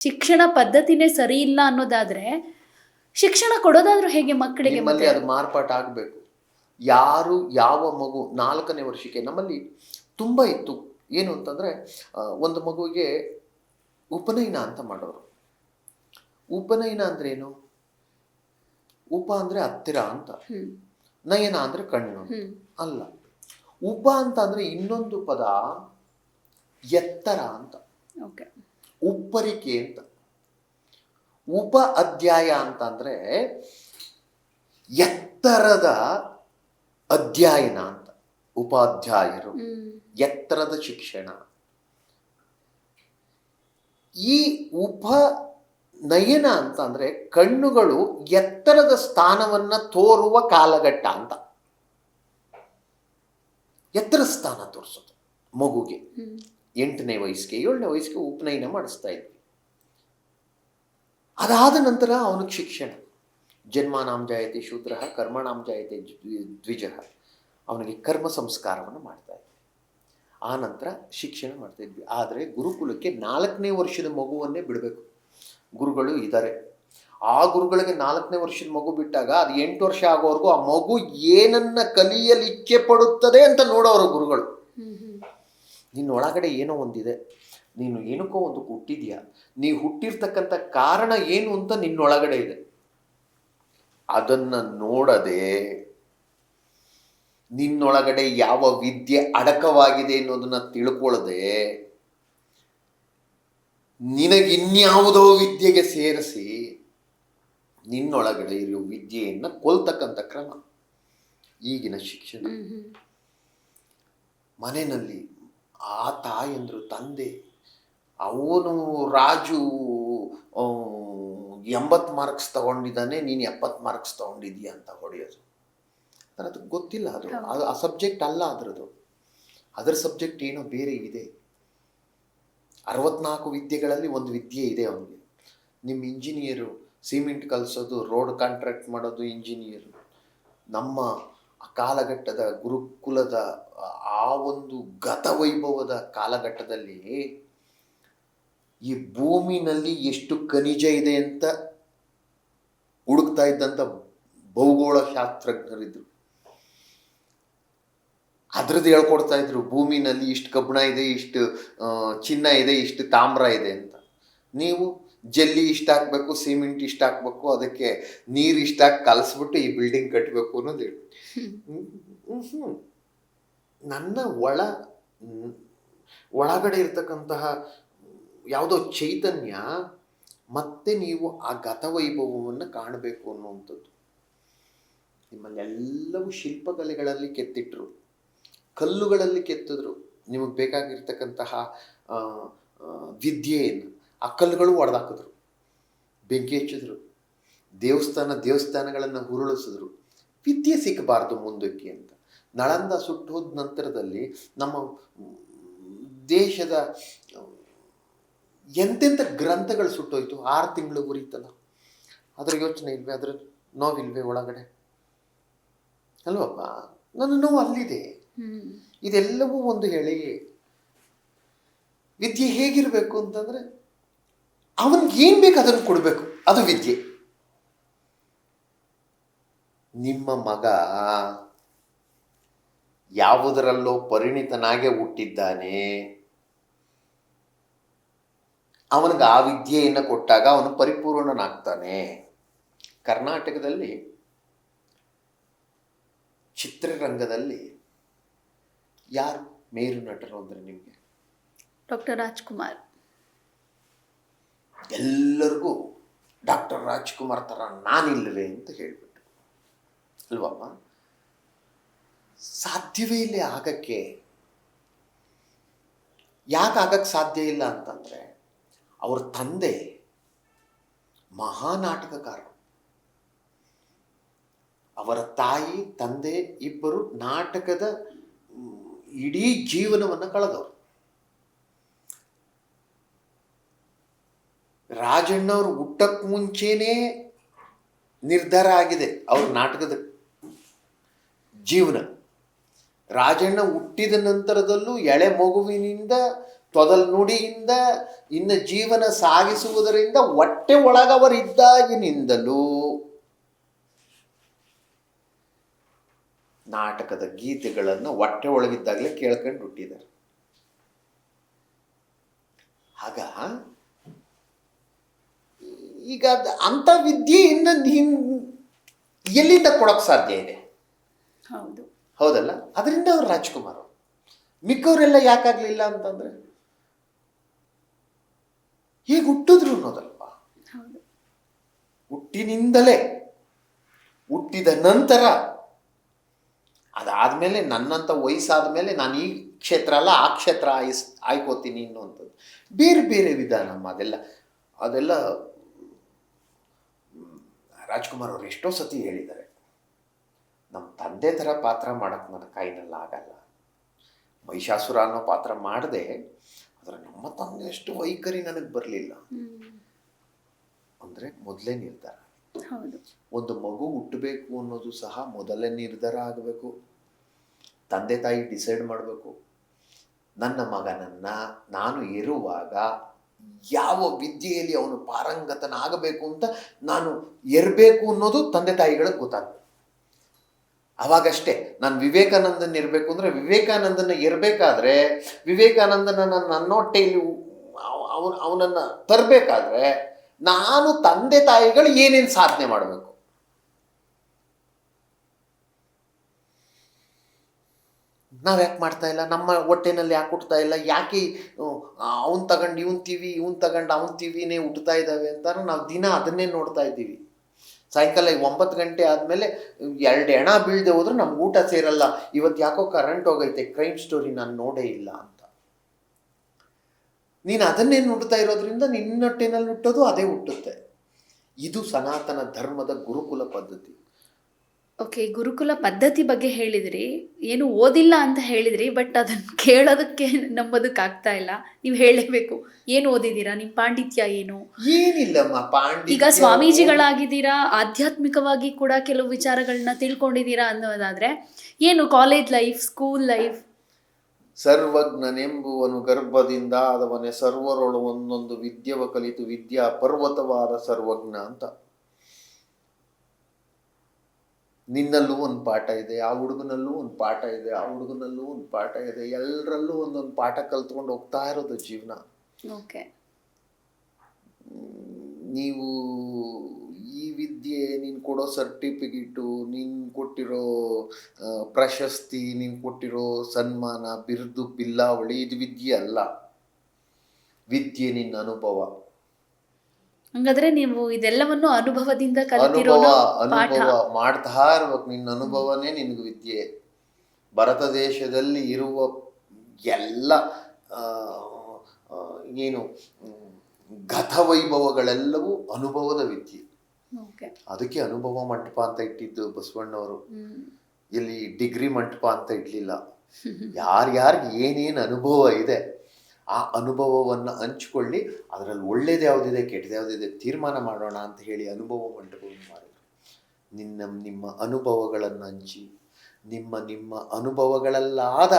ಶಿಕ್ಷಣ ಪದ್ಧತಿನೇ ಸರಿ ಇಲ್ಲ ಅನ್ನೋದಾದ್ರೆ ಶಿಕ್ಷಣ ಕೊಡೋದಾದ್ರೂ ಹೇಗೆ ಮಕ್ಕಳಿಗೆ ನಿಮ್ಮಲ್ಲಿ ಮತ್ತೆ? ಅದು ಮಾರ್ಪಾಟ ಆಗಬೇಕು. ಯಾರು ಯಾವ ಮಗು ನಾಲ್ಕನೇ ವರ್ಷಕ್ಕೆ ನಮ್ಮಲ್ಲಿ ತುಂಬ ಇತ್ತು. ಏನು ಅಂತಂದರೆ ಒಂದು ಮಗುವಿಗೆ ಉಪನಯನ ಅಂತ ಮಾಡೋರು. ಉಪನಯನ ಅಂದ್ರೆ ಏನು? ಉಪ ಅಂದರೆ ಹತ್ತಿರ ಅಂತ. ನಯನ ಅಂದರೆ ಕಣ್ಣು. ಅಲ್ಲ. ಉಪ ಅಂತ ಅಂದರೆ ಇನ್ನೊಂದು ಪದ ಎತ್ತರ ಅಂತ. ಓಕೆ. ಉಪ್ಪರಿಕೆ ಅಂತ. ಉಪ ಅಧ್ಯಾಯ ಅಂತ ಅಂದರೆ ಎತ್ತರದ ಅಧ್ಯಯನ ಅಂತ. ಉಪಾಧ್ಯಾಯರು ಎತ್ತರದ ಶಿಕ್ಷಣ. ಈ ಉಪ ನಯನ ಅಂತ ಅಂದರೆ ಕಣ್ಣುಗಳು ಎತ್ತರದ ಸ್ಥಾನವನ್ನು ತೋರುವ ಕಾಲಘಟ್ಟ ಅಂತ. ಎತ್ತರ ಸ್ಥಾನ ತೋರಿಸೋದು ಮಗುಗೆ. ಎಂಟನೇ ವಯಸ್ಸಿಗೆ, ಏಳನೇ ವಯಸ್ಸಿಗೆ ಉಪನಯನ ಮಾಡಿಸ್ತಾ ಇದ್ವಿ. ಅದಾದ ನಂತರ ಅವನಿಗೆ ಶಿಕ್ಷಣ. ಜನ್ಮಾನಾಂ ಜಾಯತೆ ಶೂದ್ರ ಕರ್ಮಣಾಂ ಜಾಯತೆ ದ್ವಿಜ ಅವನಿಗೆ ಕರ್ಮ ಸಂಸ್ಕಾರವನ್ನು ಮಾಡ್ತಾ ಇದ್ವಿ. ಆ ನಂತರ ಶಿಕ್ಷಣ ಮಾಡ್ತಾ ಇದ್ವಿ. ಆದರೆ ಗುರುಕುಲಕ್ಕೆ ನಾಲ್ಕನೇ ವರ್ಷದ ಮಗುವನ್ನೇ ಬಿಡಬೇಕು. ಗುರುಗಳು ಇದ್ದಾರೆ ಆ ಗುರುಗಳಿಗೆ ನಾಲ್ಕನೇ ವರ್ಷದ ಮಗು ಬಿಟ್ಟಾಗ ಅದು ಎಂಟು ವರ್ಷ ಆಗೋವರೆಗೂ ಆ ಮಗು ಏನನ್ನ ಕಲಿಯಲಿಕ್ಕೆ ಪಡುತ್ತದೆ ಅಂತ ನೋಡೋರು ಗುರುಗಳು. ನಿನ್ನ ಒಳಗಡೆ ಏನೋ ಒಂದಿದೆ. ನೀನು ಏನಕ್ಕೋ ಒಂದು ಹುಟ್ಟಿದೆಯಾ? ನೀ ಹುಟ್ಟಿರ್ತಕ್ಕಂಥ ಕಾರಣ ಏನು ಅಂತ ನಿನ್ನೊಳಗಡೆ ಇದೆ. ಅದನ್ನು ನೋಡದೆ ನಿನ್ನೊಳಗಡೆ ಯಾವ ವಿದ್ಯೆ ಅಡಕವಾಗಿದೆ ಅನ್ನೋದನ್ನ ತಿಳ್ಕೊಳ್ಳದೆ ನಿನಗಿನ್ಯಾವುದೋ ವಿದ್ಯೆಗೆ ಸೇರಿಸಿ ನಿನ್ನೊಳಗಡೆ ಇರೋ ವಿದ್ಯೆಯನ್ನು ಕೊಲ್ತಕ್ಕಂಥ ಕ್ರಮ. ಈಗಿನ ಶಿಕ್ಷಣ. ಮನೆಯಲ್ಲಿ ಆ ತಾಯಂದರು ತಂದೆ. ಅವನು ರಾಜು ಎಂಬತ್ತು ಮಾರ್ಕ್ಸ್ ತಗೊಂಡಿದ್ದಾನೆ ನೀನು ಎಪ್ಪತ್ತು ಮಾರ್ಕ್ಸ್ ತಗೊಂಡಿದ್ದೀಯ ಅಂತ ಹೊಡೆಯೋದು. ಆದರೆ ಅದು ಗೊತ್ತಿಲ್ಲ ಅದು. ಅದು ಆ ಸಬ್ಜೆಕ್ಟ್ ಅಲ್ಲ ಅದರದು ಅದರ ಸಬ್ಜೆಕ್ಟ್ ಏನೋ ಬೇರೆ ಇದೆ. ಅರವತ್ನಾಲ್ಕು ವಿದ್ಯೆಗಳಲ್ಲಿ ಒಂದು ವಿದ್ಯೆ ಇದೆ ಅವನಿಗೆ. ನಿಮ್ಮ ಇಂಜಿನಿಯರು ಸಿಮೆಂಟ್ ಕಲಿಸೋದು ರೋಡ್ ಕಾಂಟ್ರಾಕ್ಟ್ ಮಾಡೋದು ಇಂಜಿನಿಯರು ನಮ್ಮ ಕಾಲಘಟ್ಟದ ಗುರುಕುಲದ, ಆ ಒಂದು ಗತವೈಭವದ ಕಾಲಘಟ್ಟದಲ್ಲಿ ಈ ಭೂಮಿನಲ್ಲಿ ಎಷ್ಟು ಖನಿಜ ಇದೆ ಅಂತ ಹುಡುಕ್ತಾ ಇದ್ದಂಥ ಭೌಗೋಳ ಶಾಸ್ತ್ರಜ್ಞರಿದ್ರು. ಅದ್ರದ್ದು ಹೇಳ್ಕೊಡ್ತಾ ಇದ್ರು, ಭೂಮಿನಲ್ಲಿ ಇಷ್ಟು ಕಬ್ಬಿಣ ಇದೆ, ಇಷ್ಟು ಚಿನ್ನ ಇದೆ, ಇಷ್ಟು ತಾಮ್ರ ಇದೆ ಅಂತ. ನೀವು ಜಲ್ಲಿ ಇಷ್ಟ ಹಾಕ್ಬೇಕು ಸಿಮೆಂಟ್ ಇಷ್ಟ ಹಾಕ್ಬೇಕು ಅದಕ್ಕೆ ನೀರು ಇಷ್ಟ ಹಾಕಿ ಕಲಸ್ಬಿಟ್ಟು ಈ ಬಿಲ್ಡಿಂಗ್ ಕಟ್ಟಬೇಕು ಅನ್ನೋದು ಹೇಳಿ. ನನ್ನ ಒಳ ಒಳಗಡೆ ಇರ್ತಕ್ಕಂತಹ ಯಾವುದೋ ಚೈತನ್ಯ ಮತ್ತೆ ನೀವು ಆ ಗತವೈಭವವನ್ನು ಕಾಣಬೇಕು ಅನ್ನುವಂಥದ್ದು. ನಿಮ್ಮಲ್ಲಿ ಎಲ್ಲವೂ ಶಿಲ್ಪಕಲೆಗಳಲ್ಲಿ ಕೆತ್ತಿಟ್ರು. ಕಲ್ಲುಗಳಲ್ಲಿ ಕೆತ್ತಿದ್ರು. ನಿಮಗೆ ಬೇಕಾಗಿರ್ತಕ್ಕಂತಹ ವಿದ್ಯೆಯನ್ನು. ಆ ಕಲ್ಲುಗಳು ಒಡೆದಾಕಿದ್ರು. ಬೆಂಕಿ ಹಚ್ಚಿದ್ರು. ದೇವಸ್ಥಾನ ದೇವಸ್ಥಾನಗಳನ್ನು ಉರುಳಿಸಿದ್ರು ವಿದ್ಯೆ ಸಿಕ್ಕಬಾರ್ದು ಮುಂದಕ್ಕೆ ಅಂತ. ನಳಂದ ಸುಟ್ಟೋದ ನಂತರದಲ್ಲಿ ನಮ್ಮ ದೇಶದ ಎಂತೆಂಥ ಗ್ರಂಥಗಳು ಸುಟ್ಟೋಯ್ತು ಆರು ತಿಂಗಳು ಉರಿತಲ್ಲ. ಅದರ ಯೋಚನೆ ಇಲ್ವೇ? ಅದ್ರ ನೋವಿಲ್ವೇ ಒಳಗಡೆ? ಅಲ್ವಪ್ಪ? ನನ್ನ ನೋವು ಅಲ್ಲಿದೆ. ಇದೆಲ್ಲವೂ ಒಂದು ಹೇಳಿ ವಿದ್ಯೆ ಹೇಗಿರಬೇಕು ಅಂತಂದ್ರೆ ಅವನಿಗೆ ಏನು ಬೇಕು ಅದನ್ನು ಕೊಡಬೇಕು? ಅದು ವಿದ್ಯೆ. ನಿಮ್ಮ ಮಗ ಯಾವುದರಲ್ಲೋ ಪರಿಣಿತನಾಗೆ ಹುಟ್ಟಿದ್ದಾನೆ. ಅವನಿಗೆ ಆ ವಿದ್ಯೆಯನ್ನು ಕೊಟ್ಟಾಗ ಅವನು ಪರಿಪೂರ್ಣನಾಗ್ತಾನೆ. ಕರ್ನಾಟಕದಲ್ಲಿ ಚಿತ್ರರಂಗದಲ್ಲಿ ಯಾರು ಮೇರು ನಟರು ಅಂದರೆ ನಿಮಗೆ? ಡಾಕ್ಟರ್ ರಾಜ್ಕುಮಾರ್. ಎಲ್ಲರಿಗೂ ಡಾಕ್ಟರ್ ರಾಜ್ಕುಮಾರ್ ಥರ ನಾನಿಲ್ಲವೇ ಅಂತ ಹೇಳಿಬಿಟ್ಟು. ಅಲ್ವಮ್ಮ? ಸಾಧ್ಯವೇ ಇಲ್ಲ ಆಗಕ್ಕೆ. ಯಾಕೆ ಆಗಕ್ಕೆ ಸಾಧ್ಯ ಇಲ್ಲ ಅಂತಂದರೆ, ಅವ್ರ ತಂದೆ ಮಹಾನಾಟಕಕಾರರು. ಅವರ ತಾಯಿ, ತಂದೆ ಇಬ್ಬರು ನಾಟಕದ ಇಡೀ ಜೀವನವನ್ನು ಕಳೆದವರು. ರಾಜಣ್ಣವ್ರು ಹುಟ್ಟಕ್ಕೆ ಮುಂಚೆನೇ ನಿರ್ಧಾರ ಆಗಿದೆ ಅವ್ರ ನಾಟಕದ ಜೀವನ. ರಾಜಣ್ಣ ಹುಟ್ಟಿದ ನಂತರದಲ್ಲೂ ಎಳೆ ಮಗುವಿನಿಂದ, ತೊದಲ್ ನುಡಿಯಿಂದ, ಇನ್ನು ಜೀವನ ಸಾಗಿಸುವುದರಿಂದ ಹೊಟ್ಟೆ ಒಳಗವರಿದ್ದಾಗಿನಿಂದಲೂ ನಾಟಕದ ಗೀತೆಗಳನ್ನು ಹೊಟ್ಟೆ ಒಳಗಿದ್ದಾಗಲೇ ಕೇಳ್ಕೊಂಡು ಹುಟ್ಟಿದ್ದಾರೆ. ಈಗ ಅಂತ ವಿದ್ಯೆ ಇನ್ನು ನೀನು ಎಲ್ಲಿಂದ ಕೊಡೋಕೆ ಸಾಧ್ಯ ಇದೆ? ಹೌದು. ಹೌದಲ್ಲ? ಅದರಿಂದ ಅವ್ರು ರಾಜ್ಕುಮಾರ್ ಅವ್ರು. ಮಿಕ್ಕವರೆಲ್ಲ ಯಾಕಾಗ್ಲಿಲ್ಲ ಅಂತಂದ್ರೆ ಹೇಗೆ ಹುಟ್ಟಿದ್ರು ಅನ್ನೋದಲ್ವಾ? ಹುಟ್ಟಿನಿಂದಲೇ ಹುಟ್ಟಿದ ನಂತರ ಅದಾದ್ಮೇಲೆ ನನ್ನಂಥ ವಯಸ್ಸಾದ ಮೇಲೆ ನಾನು ಈ ಕ್ಷೇತ್ರ ಅಲ್ಲ ಆ ಕ್ಷೇತ್ರ ಆಯ್ಸ್ ಆಯ್ಕೋತೀನಿ ಅನ್ನುವಂಥದ್ದು. ಬೇರೆ ಬೇರೆ ವಿಧಾನ ಅದೆಲ್ಲ ಅದೆಲ್ಲ ರಾಜ್ಕುಮಾರ್ ಅವರು ಎಷ್ಟೋ ಸತಿ ಹೇಳಿದ್ದಾರೆ ನಮ್ಮ ತಂದೆ ಥರ ಪಾತ್ರ ಮಾಡೋಕ್ಕೆ ನನ್ನ ಕೈನಲ್ಲಿ ಆಗಲ್ಲ. ಮಹಿಷಾಸುರ ಅನ್ನೋ ಪಾತ್ರ ಮಾಡದೆ ಆದರೆ ನಮ್ಮ ತಂದೆ ಅಷ್ಟು ವೈಖರಿ ನನಗೆ ಬರಲಿಲ್ಲ. ಅಂದರೆ ಮೊದಲೇ ನಿರ್ಧಾರ. ಒಂದು ಮಗು ಹುಟ್ಟಬೇಕು ಅನ್ನೋದು ಸಹ ಮೊದಲೇ ನಿರ್ಧಾರ ಆಗಬೇಕು. ತಂದೆ ತಾಯಿ ಡಿಸೈಡ್ ಮಾಡಬೇಕು. ನನ್ನ ಮಗನನ್ನು ನಾನು ಇರುವಾಗ ಯಾವ ವಿದ್ಯೆಯಲ್ಲಿ ಅವನು ಪಾರಂಗತನಾಗಬೇಕು ಅಂತ ನಾನು ಇರಬೇಕು ಅನ್ನೋದು ತಂದೆ ತಾಯಿಗಳಿಗೆ ಗೊತ್ತಾಗ್ತದೆ. ಅವಾಗಷ್ಟೇ ನಾನು ವಿವೇಕಾನಂದನ ಇರಬೇಕು ಅಂದರೆ ವಿವೇಕಾನಂದನ ಇರಬೇಕಾದ್ರೆ ವಿವೇಕಾನಂದನ ನನ್ನ ಹೊಟ್ಟೆಯಲ್ಲಿ ಅವನ ಅವನನ್ನು ತರಬೇಕಾದ್ರೆ ನಾನು ತಂದೆ ತಾಯಿಗಳು ಏನೇನು ಸಾಧನೆ ಮಾಡಬೇಕು? ನಾವು ಯಾಕೆ ಮಾಡ್ತಾ ಇಲ್ಲ? ನಮ್ಮ ಹೊಟ್ಟೆನಲ್ಲಿ ಯಾಕೆ ಹುಟ್ತಾ ಇಲ್ಲ? ಯಾಕೆ ಅವ್ನು ತಗೊಂಡು ಇವನ್ ಟಿವಿ ಇವನ್ ತಗೊಂಡು ಅವನ್ ಟಿವಿನೇ ಹುಟ್ತಾ ಇದ್ದಾವೆ ಅಂತ ನಾವು ದಿನ ಅದನ್ನೇ ನೋಡ್ತಾ ಇದ್ದೀವಿ. ಸಾಯಂಕಾಲ ಒಂಬತ್ತು ಗಂಟೆ ಆದಮೇಲೆ ಎರಡು ಹೆಣ ಬೀಳದೆ ಹೋದ್ರೆ ನಮ್ಗೆ ಊಟ ಸೇರಲ್ಲ. ಇವತ್ತು ಯಾಕೋ ಕರೆಂಟ್ ಹೋಗೈತೆ ಕ್ರೈಮ್ ಸ್ಟೋರಿ ನಾನು ನೋಡೇ ಇಲ್ಲ ಅಂತ. ನೀನು ಅದನ್ನೇ ನೋಡ್ತಾ ಇರೋದ್ರಿಂದ ನಿನ್ನ ಹೊಟ್ಟೆನಲ್ಲಿ ಹುಟ್ಟೋದು ಅದೇ ಹುಟ್ಟುತ್ತೆ. ಇದು ಸನಾತನ ಧರ್ಮದ ಗುರುಕುಲ ಪದ್ಧತಿ. ಓಕೆ ಗುರುಕುಲ ಪದ್ಧತಿ ಬಗ್ಗೆ ಹೇಳಿದ್ರಿ. ಏನು ಓದಿಲ್ಲ ಅಂತ ಹೇಳಿದ್ರಿ ಬಟ್ ಅದನ್ನ ಕೇಳೋದಕ್ಕೆ ನಂಬೋದಕ್ಕಾಗ್ತಾ ಇಲ್ಲ. ನೀವು ಹೇಳಲೇಬೇಕು ಏನು ಓದಿದ್ದೀರಾ? ನಿಮ್ಮ ಪಾಂಡಿತ್ಯ ಏನು? ಏನಿಲ್ಲಮ್ಮ ಪಾಂಡಿ ಈಗ ಸ್ವಾಮೀಜಿಗಳಾಗಿದ್ದೀರಾ? ಆಧ್ಯಾತ್ಮಿಕವಾಗಿ ಕೂಡ ಕೆಲವು ವಿಚಾರಗಳನ್ನ ತಿಳ್ಕೊಂಡಿದ್ದೀರಾ ಅನ್ನೋದಾದ್ರೆ ಏನು ಕಾಲೇಜ್ ಲೈಫ್ ಸ್ಕೂಲ್ ಲೈಫ್ ಸರ್ವಜ್ಞನೆಂಬುವನು ಗರ್ಭದಿಂದ ಆದವನೇ ಸರ್ವರೊಳು ಒಂದೊಂದು ವಿದ್ಯವ ಕಲಿತು ವಿದ್ಯಾ ಪರ್ವತವಾದ ಸರ್ವಜ್ಞ ಅಂತ. ನಿನ್ನಲ್ಲೂ ಒಂದು ಪಾಠ ಇದೆ ಆ ಹುಡುಗನಲ್ಲೂ ಒಂದು ಪಾಠ ಇದೆ ಆ ಹುಡುಗನಲ್ಲೂ ಒಂದು ಪಾಠ ಇದೆ ಎಲ್ಲರಲ್ಲೂ ಒಂದೊಂದು ಪಾಠ ಕಲ್ತ್ಕೊಂಡು ಹೋಗ್ತಾ ಇರೋದು ಜೀವನ. ಓಕೆ. ನೀವು ಈ ವಿದ್ಯೆ ನೀನು ಕೊಡೋ ಸರ್ಟಿಫಿಕೇಟು ನೀನು ಕೊಟ್ಟಿರೋ ಪ್ರಶಸ್ತಿ ನೀನು ಕೊಟ್ಟಿರೋ ಸನ್ಮಾನ ಬಿರುದು ಬಿಲ್ಲಾವಳಿ ಇದು ವಿದ್ಯೆ ಅಲ್ಲ. ವಿದ್ಯೆ ನಿನ್ನ ಅನುಭವ. ಹಂಗಾದ್ರೆ ನೀವು ಇದೆಲ್ಲವನ್ನು ಅನುಭವದಿಂದ ಕಲಿತಿರೋ ಅನುಭವ ಮಾಡ್ತಾ ಇರ್ಬೇಕು. ನಿನ್ನ ಅನುಭವನೇ ನಿನ್ಗೆ ವಿದ್ಯೆ. ಭಾರತ ದೇಶದಲ್ಲಿ ಇರುವ ಎಲ್ಲ ಏನು ಗತ ಗತವೈಭವಗಳೆಲ್ಲವೂ ಅನುಭವದ ವಿದ್ಯೆ. ಅದಕ್ಕೆ ಅನುಭವ ಮಂಟಪ ಅಂತ ಇಟ್ಟಿದ್ದು ಬಸವಣ್ಣವರು. ಇಲ್ಲಿ ಡಿಗ್ರಿ ಮಂಟಪ ಅಂತ ಇಡ್ಲಿಲ್ಲ. ಯಾರ್ಯಾರಿಗೆ ಏನೇನು ಅನುಭವ ಇದೆ ಆ ಅನುಭವವನ್ನು ಹಂಚಿಕೊಳ್ಳಿ. ಅದರಲ್ಲಿ ಒಳ್ಳೇದು ಯಾವುದಿದೆ ಕೆಟ್ಟದ್ದು ಯಾವುದಿದೆ ತೀರ್ಮಾನ ಮಾಡೋಣ ಅಂತ ಹೇಳಿ ಅನುಭವ ಮಂಟಪವನ್ನು ಮಾಡಿದರು. ನಿನ್ನ, ನಿಮ್ಮ ಅನುಭವಗಳನ್ನು ಹಂಚಿ, ನಿಮ್ಮ ನಿಮ್ಮ ಅನುಭವಗಳಲ್ಲಾದ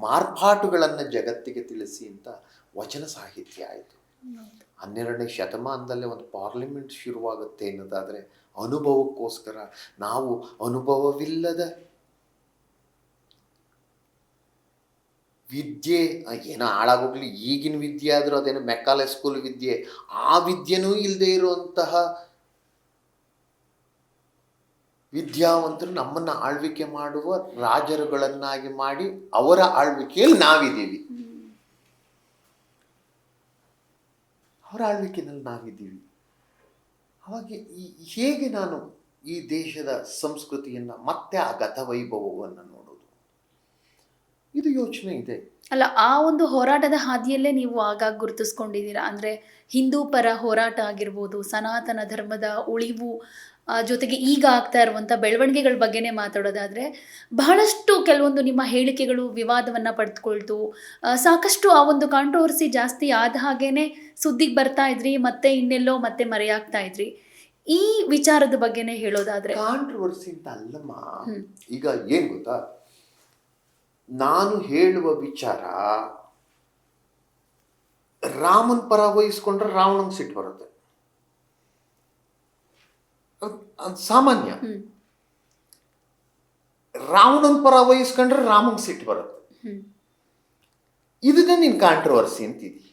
ಮಾರ್ಪಾಟುಗಳನ್ನು ಜಗತ್ತಿಗೆ ತಿಳಿಸಿ ಅಂತ ವಚನ ಸಾಹಿತ್ಯ ಆಯಿತು. ಹನ್ನೆರಡನೇ ಶತಮಾನದಲ್ಲೇ ಒಂದು ಪಾರ್ಲಿಮೆಂಟ್ ಶುರುವಾಗುತ್ತೆ ಅನ್ನೋದಾದರೆ ಅನುಭವಕ್ಕೋಸ್ಕರ ನಾವು ಅನುಭವವಿಲ್ಲದ ವಿದ್ಯೆ, ಏನೋ ಹಾಳಾಗೋಗ್ಲಿ, ಈಗಿನ ವಿದ್ಯೆ ಆದರೂ ಅದೇನೋ ಮೆಕ್ಕಾಲೆ ಸ್ಕೂಲ್ ವಿದ್ಯೆ, ಆ ವಿದ್ಯೆನೂ ಇಲ್ಲದೆ ಇರುವಂತಹ ವಿದ್ಯಾವಂತರು ನಮ್ಮನ್ನು ಆಳ್ವಿಕೆ ಮಾಡುವ ರಾಜರುಗಳನ್ನಾಗಿ ಮಾಡಿ ಅವರ ಆಳ್ವಿಕೆಯಲ್ಲಿ ನಾವಿದ್ದೀವಿ. ಅವರ ಆಳ್ವಿಕೆಯಲ್ಲಿ ನಾವಿದ್ದೀವಿ. ಅವಾಗ ಈ ಹೇಗೆ ನಾನು ಈ ದೇಶದ ಸಂಸ್ಕೃತಿಯನ್ನು ಮತ್ತೆ ಆ ಗತವೈಭವವನ್ನು ನೋಡೋದು? ಇದು ಯೋಚನೆ ಇದೆ. ಅಲ್ಲ ಆ ಒಂದು ಹೋರಾಟದ ಹಾದಿಯಲ್ಲೇ ನೀವು ಆಗಾಗ ಗುರುತಿಸ್ಕೊಂಡಿದ್ದೀರಾ? ಅಂದರೆ ಹಿಂದೂ ಪರ ಹೋರಾಟ ಆಗಿರ್ಬೋದು ಸನಾತನ ಧರ್ಮದ ಉಳಿವು ಜೊತೆಗೆ ಈಗ ಆಗ್ತಾ ಇರುವಂಥ ಬೆಳವಣಿಗೆಗಳ ಬಗ್ಗೆನೇ ಮಾತಾಡೋದಾದರೆ ಬಹಳಷ್ಟು ಕೆಲವೊಂದು ನಿಮ್ಮ ಹೇಳಿಕೆಗಳು ವಿವಾದವನ್ನು ಪಡೆದುಕೊಳ್ತು ಸಾಕಷ್ಟು ಆ ಒಂದು ಕಾಂಟ್ರವರ್ಸಿ ಜಾಸ್ತಿ ಆದ ಹಾಗೇನೆ ಸುದ್ದಿಗೆ ಬರ್ತಾ ಇದ್ರಿ ಮತ್ತೆ ಇನ್ನೆಲ್ಲೋ ಮತ್ತೆ ಮರೆಯಾಗ್ತಾ ಇದ್ರಿ. ಈ ವಿಚಾರದ ಬಗ್ಗೆನೇ ಹೇಳೋದಾದ್ರೆ ಕಾಂಟ್ರವರ್ಸಿ ಅಂತ ಅಲ್ಲಮ್ಮ. ಈಗ ಏನು ಗೊತ್ತಾ? ನಾನು ಹೇಳುವ ವಿಚಾರ ರಾಮನ್ ಪರ ವಹಿಸ್ಕೊಂಡ್ರೆ ರಾವಣಂಗೆ ಸಿಟ್ಟು ಬರುತ್ತೆ. ಅದ್- ಸಾಮಾನ್ಯ. ರಾವಣನ ರಾವಣನ್ ಪರ ವಹಿಸ್ಕೊಂಡ್ರೆ ರಾಮನ್ ಸಿಟ್ಟು ಬರುತ್ತೆ. ಇದನ್ನ ನೀನು ಕಾಂಟ್ರವರ್ಸಿ ಅಂತಿದ್ದಿ